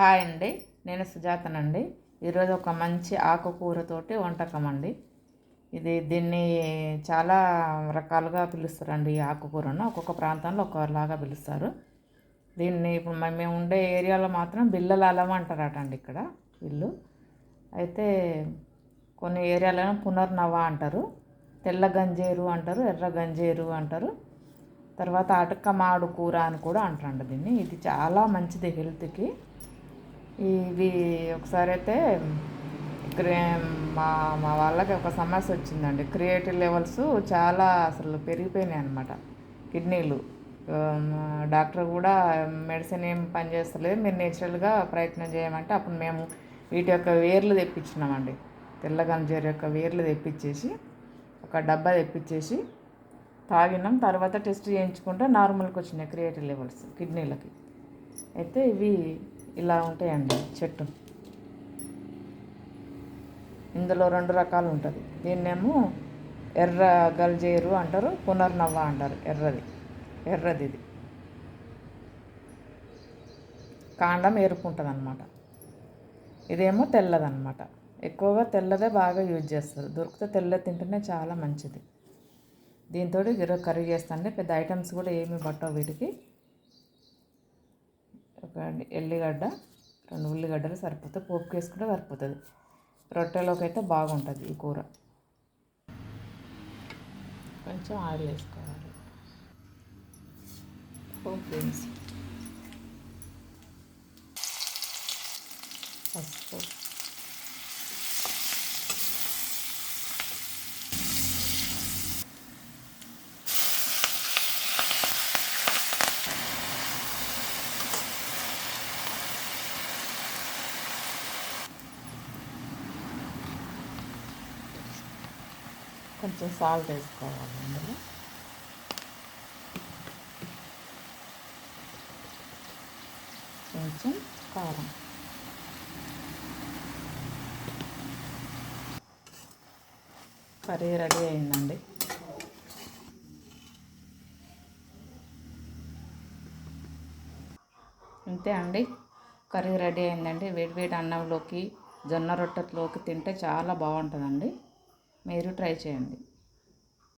Hi అండి. నేను సుజాతనండి. ఈరోజు ఒక మంచి ఆకుకూరతోటి వంటకం అండి ఇది దీన్ని చాలా రకాలుగా పిలుస్తారండి ఈ ఆకుకూరను. ఒక్కొక్క ప్రాంతంలో ఒకలాగా పిలుస్తారు. దీన్ని ఇప్పుడు మేము ఉండే ఏరియాలో మాత్రం బిల్లల అలం అంటారట అండి ఇక్కడ ఇల్లు. అయితే కొన్ని ఏరియాలలో పునర్నవ అంటారు తెల్ల గంజేరు అంటారు ఎర్ర గంజేరు అంటారు. తర్వాత అటక మాడు కూర అని కూడా అంటారండి దీన్ని. ఇది చాలా మంచిది హెల్త్కి. ఇవి ఒకసారి అయితే ఇక్కడ మా మా వాళ్ళకి ఒక సమస్య వచ్చిందండి. క్రియేటివ్ లెవెల్స్ చాలా అసలు పెరిగిపోయినాయి అనమాట కిడ్నీలు. డాక్టర్ కూడా మెడిసిన్ ఏం పనిచేస్తలేదు మీరు నేచురల్గా ప్రయత్నం చేయమంటే అప్పుడు మేము వీటి యొక్క వేర్లు తెప్పించినామండి. తెల్లగంజరి యొక్క వేర్లు తెప్పించేసి ఒక డబ్బా తెప్పించేసి తాగినాం. తర్వాత టెస్ట్ చేయించుకుంటే నార్మల్కి వచ్చినాయి క్రియేటివ్ లెవెల్స్ కిడ్నీలకి. అయితే ఇవి ఇలా ఉంటాయండి చెట్టు. ఇందులో రెండు రకాలు ఉంటుంది. దీన్నేమో ఎర్ర గల్జేరు అంటారు పునర్నవ్వ అంటారు ఎర్రది. ఎర్రది ఇది కాండం ఎరుపు ఉంటుంది అనమాట ఇదేమో తెల్లదనమాట ఎక్కువగా తెల్లదే బాగా యూజ్ చేస్తారు. దొరికితే తెల్ల తింటేనే చాలా మంచిది. దీంతో కర్రీ చేస్తాండి. పెద్ద ఐటమ్స్ కూడా ఏమి పట్టవు వీటికి. ఒక ఎల్లిగడ్డ రెండు ఉల్లిగడ్డలు సరిపోతాయి పోపు వేసుకుంటే సరిపోతుంది. రొట్టెలోకి అయితే బాగుంటుంది ఈ కూర. కొంచెం ఆయిల్ వేసుకోవాలి. పోపు వేసి పసుపు. కొంచెం సాల్ట్ వేసుకోవాలి అందులో కొంచెం కారం కర్రీ రెడీ అయిందండి అంతే అండి కర్రీ రెడీ అయిందండి వేడివేడి అన్నంలోకి జొన్న రొట్టెలోకి తింటే చాలా బాగుంటుందండి మీరు ట్రై చేయండి.